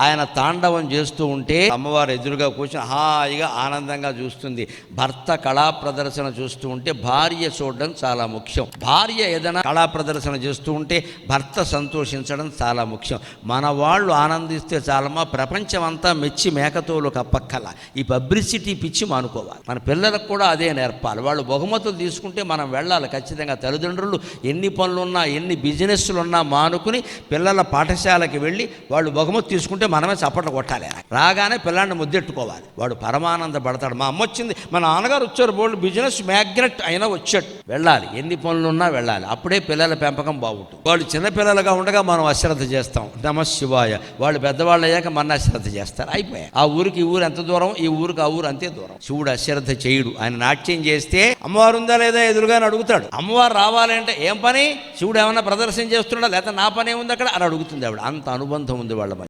ఆయన తాండవం చేస్తూ ఉంటే అమ్మవారు ఎదురుగా కూర్చొని హాయిగా ఆనందంగా చూస్తుంది. భర్త కళా ప్రదర్శన చూస్తూ ఉంటే భార్య చూడడం చాలా ముఖ్యం. భార్య ఏదైనా కళా ప్రదర్శన చేస్తూ ఉంటే భర్త సంతోషించడం చాలా ముఖ్యం. మన వాళ్ళు ఆనందిస్తే చాలమ్మా ప్రపంచం అంతా మెచ్చి మేకతోలు కప్పక్కల. ఈ పబ్లిసిటీ పిచ్చి మానుకోవాలి. మన పిల్లలకు కూడా అదే నేర్పాలి. వాళ్ళు బహుమతులు తీసుకుంటే మనం వెళ్ళాలి. ఖచ్చితంగా తల్లిదండ్రులు ఎన్ని పనులున్నా ఎన్ని బిజినెస్లు ఉన్నా మానుకుని పిల్లల పాఠశాలకి వెళ్ళి వాళ్ళు బహుమతి తీసుకుంటే మనమే చప్పట్లు కొట్టాలి. రాగానే పిల్లాడిని ముద్దెట్టుకోవాలి. వాడు పరమానంద పడతాడు. మా అమ్మ వచ్చింది మా నాన్నగారు వచ్చారు బోల్డ్ బిజినెస్ మ్యాగ్నెట్ అయినా వచ్చాడు. వెళ్ళాలి. ఎన్ని పనులున్నా వెళ్ళాలి. అప్పుడే పిల్లల పెంపకం బాగుంటుంది. వాళ్ళు చిన్నపిల్లలుగా ఉండగా మనం అశ్రద్ధ చేస్తాం. నమ శివాయ. వాళ్ళు పెద్దవాళ్ళు అయ్యాక మన అశ్రద్ధ చేస్తారు. అయిపోయాయి. ఆ ఊరికి ఈ ఊరు ఎంత దూరం? ఈ ఊరికి ఆ ఊరు అంతే దూరం. శివుడు అశ్రద్ధ చేయుడు. ఆయన నాట్యం చేస్తే అమ్మవారు ఉందా లేదా ఎదురుగానే అడుగుతాడు. అమ్మవారు రావాలంటే ఏం పని? శివుడు ఏమన్నా ప్రదర్శన చేస్తున్నాడా? లేకపోతే నా పని ఏముంది అక్కడ? అని అడుగుతుంది ఆవిడ. అంత అనుబంధం ఉంది వాళ్ళ